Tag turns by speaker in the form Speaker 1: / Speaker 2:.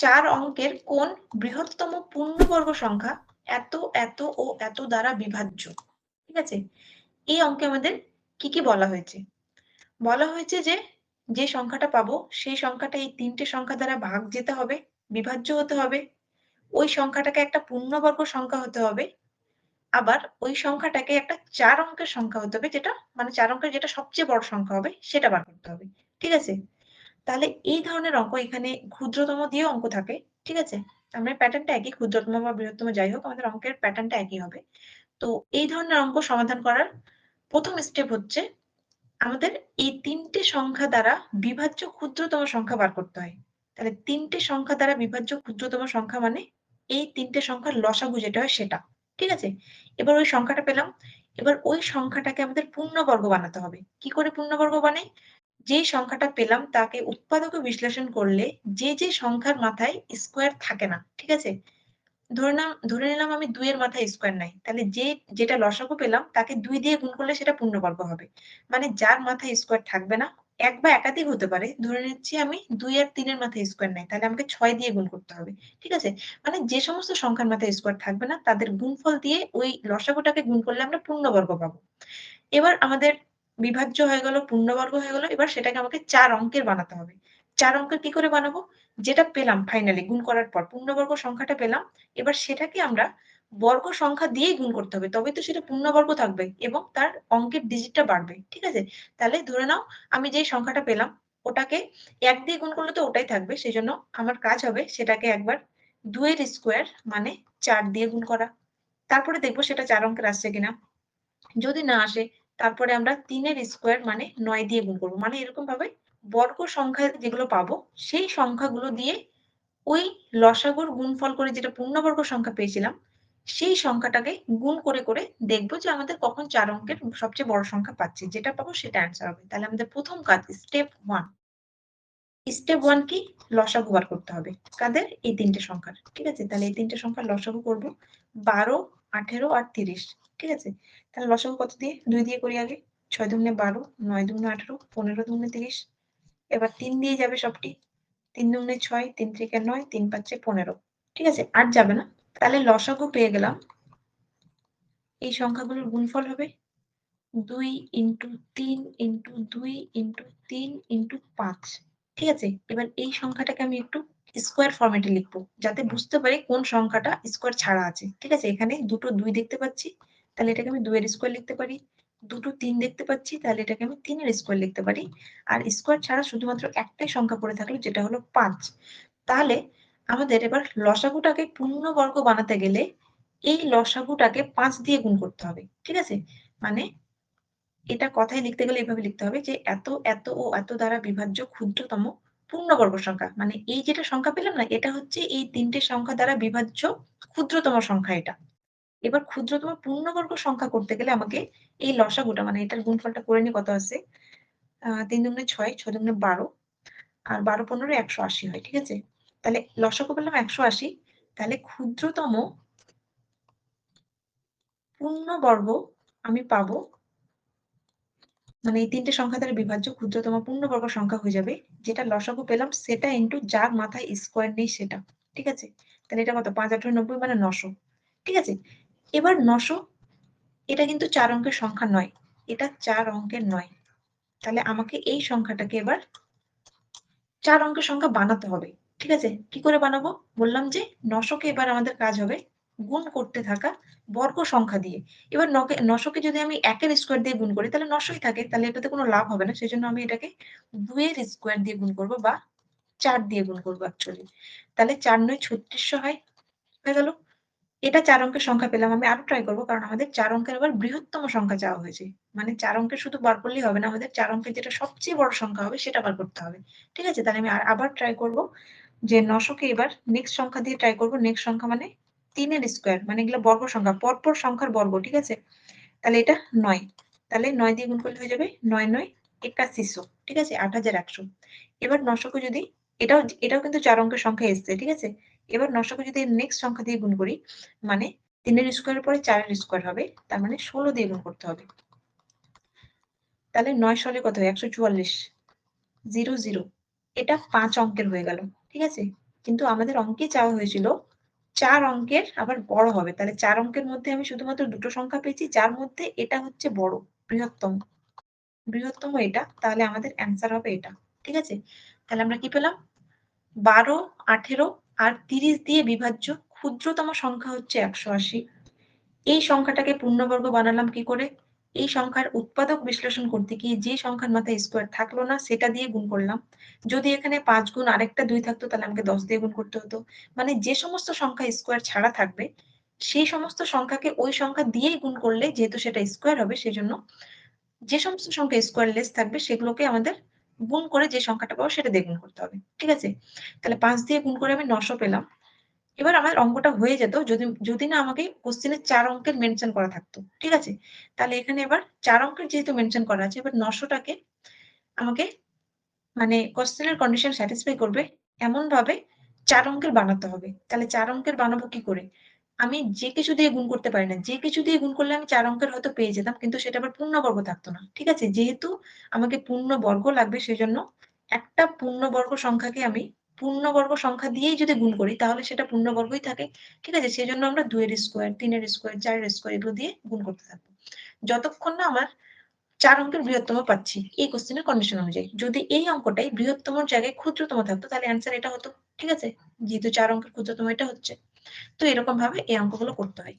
Speaker 1: চার অঙ্কের কোন বৃহত্তম পূর্ণবর্গ সংখ্যা এত এত ও এত দ্বারা বিভাজ্য? ঠিক আছে? এই অঙ্কে আমাদের কি কি বলা হয়েছে? বলা হয়েছে যে যে সংখ্যাটা পাবো, সেই সংখ্যাটা এই তিনটে সংখ্যা দ্বারা ভাগ যেতে হবে, বিভাজ্য হতে হবে। ওই সংখ্যাটাকে একটা পূর্ণবর্গ সংখ্যা হতে হবে। আবার ওই সংখ্যাটাকে একটা চার অঙ্কের সংখ্যা হতে হবে, যেটা মানে চার অঙ্কের যেটা সবচেয়ে বড় সংখ্যা হবে, সেটা বার করতে হবে। ঠিক আছে? তাহলে এই ধরনের অঙ্ক এখানে ক্ষুদ্রতম দিয়ে অঙ্ক থাকে, ঠিক আছে? আমরা প্যাটার্নটা একই, ক্ষুদ্রতম বা বৃহত্তম যাই হোক, আমাদের অঙ্কের প্যাটার্নটা একই হবে। তো এই ধরনের অঙ্ক সমাধান করার প্রথম স্টেপ হচ্ছে আমাদের এই তিনটে সংখ্যা দ্বারা বিভাজ্য ক্ষুদ্রতম সংখ্যা বার করতে হয়। তাহলে তিনটে সংখ্যা দ্বারা বিভাজ্য ক্ষুদ্রতম সংখ্যা মানে এই তিনটে সংখ্যার লসাগু যেটা হয় সেটা, ঠিক আছে? এবার ওই সংখ্যাটা পেলাম, এবার ওই সংখ্যাটাকে আমাদের পূর্ণবর্গ বানাতে হবে। কি করে পূর্ণবর্গ বানাই? যে সংখ্যাটা পেলাম তাকে উৎপাদকে বিশ্লেষণ করলে যে যে সংখ্যার মাথায় স্কোয়ার থাকে না, ঠিক আছে? ধরে নাম, ধরে নিলাম আমি দুইয়ের মাথায় স্কোয়ার নাই, তাহলে যে, যেটা লসাগু পেলাম তাকে দুই দিয়ে গুণ করলে সেটা পূর্ণবর্গ হবে। মানে যার মাথায় স্কোয়ার থাকবে না, এক বা একাধিক হতে পারে, ধরে নিচ্ছি আমি দুই আর তিনের মাথায় স্কোয়ার নাই, তাহলে আমাকে ছয় দিয়ে গুণ করতে হবে, ঠিক আছে? মানে যে সমস্ত সংখ্যার মাথায় স্কোয়ার থাকবে না, তাদের গুণফল দিয়ে ওই লসাগুটাকে গুণ করলে আমরা পূর্ণবর্গ পাবো। এবার আমাদের বিভাজ্য হয়ে গেল, পূর্ণবর্গ হয়ে গেল, এবার সেটাকে আমাকে চার অঙ্কের বানাতে হবে। চার অঙ্কের কি করে বানাবো? যেটা পেলাম ফাইনালি গুণ করার পর, পূর্ণবর্গ সংখ্যাটা পেলাম, এবার সেটাকে আমরা বর্গ সংখ্যা দিয়েই গুণ করতে হবে তবে তো সেটা পূর্ণবর্গ থাকবে এবং তার অঙ্কের ডিজিটটা বাড়বে, ঠিক আছে? তাহলে ধরে নাও, আমি যে সংখ্যাটা পেলাম, ওটাকে এক দিয়ে গুণ করলে তো ওটাই থাকবে সেই জন্য আমার কাজ হবে সেটাকে একবার দুয়ের স্কোয়ার মানে চার দিয়ে গুণ করা। তারপরে দেখব সেটা চার অঙ্কের আসছে কিনা। যদি না আসে তারপরে আমরা তিনের স্কোয়ার মানে নয় দিয়ে গুণ করব। মানে এরকম ভাবে বর্গ সংখ্যা যেগুলো পাবো, সেই সংখ্যাগুলো দিয়ে ওই লসাগুর গুণফল করে যেটা পূর্ণবর্গ সংখ্যা পেয়েছিলাম, সেই সংখ্যাটাকে গুণ করে করে দেখব যে আমাদের কখন চার অঙ্কের সবচেয়ে বড় সংখ্যা পাচ্ছি। যেটা পাবো সেটা অ্যান্সার হবে। তাহলে আমাদের প্রথম কাজ স্টেপ ওয়ান স্টেপ ওয়ান কি? লসাগু বার করতে হবে। কাদের? এই তিনটে সংখ্যার। ঠিক আছে? তাহলে এই তিনটে সংখ্যার লসাগু করব। বারো, আঠেরো আর তিরিশ। ঠিক আছে? তাহলে লসাগু কত দিয়ে? দুই দিয়ে করি আগে। ছয় দুগুণে বারো, নয় দুগুণে আঠারো, পনেরো দুগুণে তিরিশ। এবার তিন দিয়ে যাবে সবটি। তিন দুগুণে ছয়, তিন থেকে নয়, তিন পাঁচে পনেরো। ঠিক আছে? আর যাবে না। তাহলে লসাগু পেয়ে গেলাম। এই সংখ্যাগুলোর গুণফল হবে দুই ইন্টু তিন ইন্টু দুই ইন্টু তিন ইন্টু পাঁচ। ঠিক আছে? এবার এই সংখ্যাটাকে আমি একটু স্কোয়ার ফরম্যাটে লিখব, যাতে বুঝতে পারি কোন সংখ্যাটা স্কোয়ার ছাড়া আছে। ঠিক আছে? এখানে দুটো দুই দেখতে পাচ্ছি। তাহলে এটাকে আমি দুইয়ের স্কোয়ার লিখতে পারি। দুটো তিন দেখতে পাচ্ছি, তাহলে এটাকে আমি তিনের স্কোয়ার লিখতে পারি। আর স্কোয়ার ছাড়া শুধুমাত্র একটাই সংখ্যা পড়ে থাকল, যেটা হলো পাঁচ। তাহলে আমাদের এবার লসাগুটাকে পূর্ণবর্গ বানাতে গেলে এই লসাগুটাকে পাঁচ দিয়ে গুণ করতে হবে, ঠিক আছে? মানে এটা কথায় লিখতে গেলে এইভাবে লিখতে হবে যে এত এত ও এত দ্বারা বিভাজ্য ক্ষুদ্রতম পূর্ণবর্গ সংখ্যা। মানে এই যেটা সংখ্যা পেলাম না, এটা হচ্ছে এই তিনটে সংখ্যা দ্বারা বিভাজ্য ক্ষুদ্রতম সংখ্যা এটা। এবার ক্ষুদ্রতম পূর্ণবর্গ সংখ্যা করতে গেলে আমাকে এই লসাগুটা মানে এটার গুণফলটা করে নি কত আছে? তিন দুগুণে ছয় ছয় দুগুণে বারো, আর বারো পনেরো একশো আশি হয়, ঠিক আছে? তাহলে লসাগু পেলাম একশো আশি, তাহলে ক্ষুদ্রতম পূর্ণবর্গ আমি পাবো মানে এই তিনটে সংখ্যা দ্বারা বিভাজ্য ক্ষুদ্রতম পূর্ণবর্গ সংখ্যা হয়ে যাবে, যেটা লসাগু পেলাম সেটা ইন্টু যার মাথায় স্কোয়ার নেই সেটা, ঠিক আছে? তাহলে এটা কত? পাঁচ আঠারো নব্বই মানে নশো, ঠিক আছে? এবার নশো, এটা কিন্তু চার অঙ্কের সংখ্যা নয়, এটা চার অঙ্কের নয়। তাহলে আমাকে এই সংখ্যাটাকে এবার চার অঙ্কের সংখ্যা বানাতে হবে, ঠিক আছে? কি করে বানাবো? বললাম যে নশোকে এবার আমাদের কাজ হবে গুণ করতে থাকা বর্গ সংখ্যা দিয়ে। এবার নশোকে যদি আমি একের স্কোয়ার দিয়ে গুণ করি, তাহলে নশোই থাকে, তাহলে এটাতে কোনো লাভ হবে না সেই জন্য আমি এটাকে দুয়ের স্কোয়ার দিয়ে গুণ করব বা চার দিয়ে গুণ করব অ্যাকচুয়ালি তাহলে চার নয় ছত্রিশশো হয়, হয়ে গেল। এটা চার অঙ্কের সংখ্যা পেলাম, আমি আরও ট্রাই করব, কারণ আমাদের চার অঙ্কের আবার বৃহত্তম সংখ্যা চাওয়া হয়েছে। মানে চার অঙ্কের শুধু বার করলেই হবে না, আমাদের চার অঙ্কের যেটা সবচেয়ে বড় সংখ্যা হবে সেটা বার করতে হবে। ঠিক আছে? তাহলে আমি আবার ট্রাই করব যে নশোকে এবার নেক্সট সংখ্যা দিয়ে ট্রাই করব। নেক্সট সংখ্যা মানে তিনের স্কোয়ার মানে এগুলো বর্গ সংখ্যা, পরপর সংখ্যার বর্গ, ঠিক আছে? তাহলে এটা নয়। তাহলে নয় দিয়ে গুণ করলে হয়ে যাবে নয় নয় একাশিশো, ঠিক আছে? আট হাজার একশো। এবার নশোকে যদি, এটাও এটাও কিন্তু চার অঙ্কের সংখ্যা এসছে, ঠিক আছে? এবার নশোকে যদি নেক্সট সংখ্যা দিয়ে গুণ করি মানে তিনের স্কোয়ারের পরে চারের স্কোয়ার হবে, তার মানে ষোলো দিয়ে গুণ করতে হবে। তাহলে নয় সালে কত হয়? একশো চুয়াল্লিশ। Zero zero. এটা পাঁচ অঙ্কের হয়ে গেল, ঠিক আছে? কিন্তু আমাদের অঙ্কে চাওয়া হয়েছিল, চার অঙ্কের আবার বড় হবে। তাহলে চার অঙ্কের মধ্যে আমি শুধুমাত্র দুটো সংখ্যা পেয়েছি, যার মধ্যে এটা হচ্ছে বড়, বৃহত্তম। বৃহত্তম এটা, তাহলে আমাদের অ্যান্সার হবে এটা, ঠিক আছে? তাহলে আমরা কি পেলাম? বারো, আঠেরো আর তিরিশ দিয়ে বিভাজ্য ক্ষুদ্রতম সংখ্যা হচ্ছে একশো আশি। এই সংখ্যাটাকে পূর্ণবর্গ বানালাম কি করে? এই সংখ্যার উৎপাদক বিশ্লেষণ করতে গিয়ে যে সংখ্যার মাথায় স্কোয়ার থাকল না, সেটা দিয়ে গুণ করলাম। যদি এখানে পাঁচ গুণ আরেকটা দুই থাকতো, তাহলে আমাকে দশ দিয়ে গুণ করতে হতো। মানে যে সমস্ত সংখ্যা স্কোয়ার ছাড়া থাকবে, সেই সমস্ত সংখ্যাকে ওই সংখ্যা দিয়েই গুণ করলে যেহেতু সেটা স্কোয়ার হবে সেই জন্য যে সমস্ত সংখ্যা স্কোয়ার লেস থাকবে, সেগুলোকে আমাদের গুণ করে যে সংখ্যাটা পাবো সেটা দিয়ে গুণ করতে হবে, ঠিক আছে? তাহলে পাঁচ দিয়ে গুণ করে আমি নশো পেলাম। এবার আমার অঙ্কটা হয়ে যেত যদি যদি না আমাকে কোশ্চেনে চার অঙ্কের মেনশন করা থাকতো, ঠিক আছে? তাহলে এখানে এবার চার অঙ্কের যেহেতু মেনশন করা আছে, এবার নশোটাকে আমাকে মানে কোশ্চেনের কন্ডিশন স্যাটিসফাই করবে এমন ভাবে চার অঙ্কের বানাতে হবে। তাহলে চার অঙ্কের বানাবো কি করে? আমি যে কিছু দিয়ে গুণ করতে পারি না, যে কিছু দিয়ে গুণ করলে আমি চার অঙ্কের হয়তো পেয়ে যেতাম, কিন্তু সেটা আবার পূর্ণবর্গ থাকতো না, ঠিক আছে? যেহেতু আমাকে পূর্ণবর্গ লাগবে সেজন্য একটা পূর্ণবর্গ সংখ্যাকে আমি পূর্ণবর্গ সংখ্যা দিয়েই যদি গুণ করি, তাহলে সেটা পূর্ণবর্গই থাকে, ঠিক আছে? সেই জন্য আমরা দুইয়ের স্কোয়ার তিনের স্কোয়ার চারের স্কোয়ার এগুলো দিয়ে গুণ করতে থাকব। যতক্ষণ না আমার চার অঙ্কের বৃহত্তম পাচ্ছি, এই কোশ্চেনের কন্ডিশন অনুযায়ী। যদি এই অঙ্কটাই বৃহত্তম জায়গায় ক্ষুদ্রতম থাকতো, তাহলে অ্যান্সার এটা হতো, ঠিক আছে? যেহেতু চার অঙ্কের ক্ষুদ্রতম, এটা হচ্ছে। তো এরকম ভাবে এই অঙ্কগুলো করতে হয়।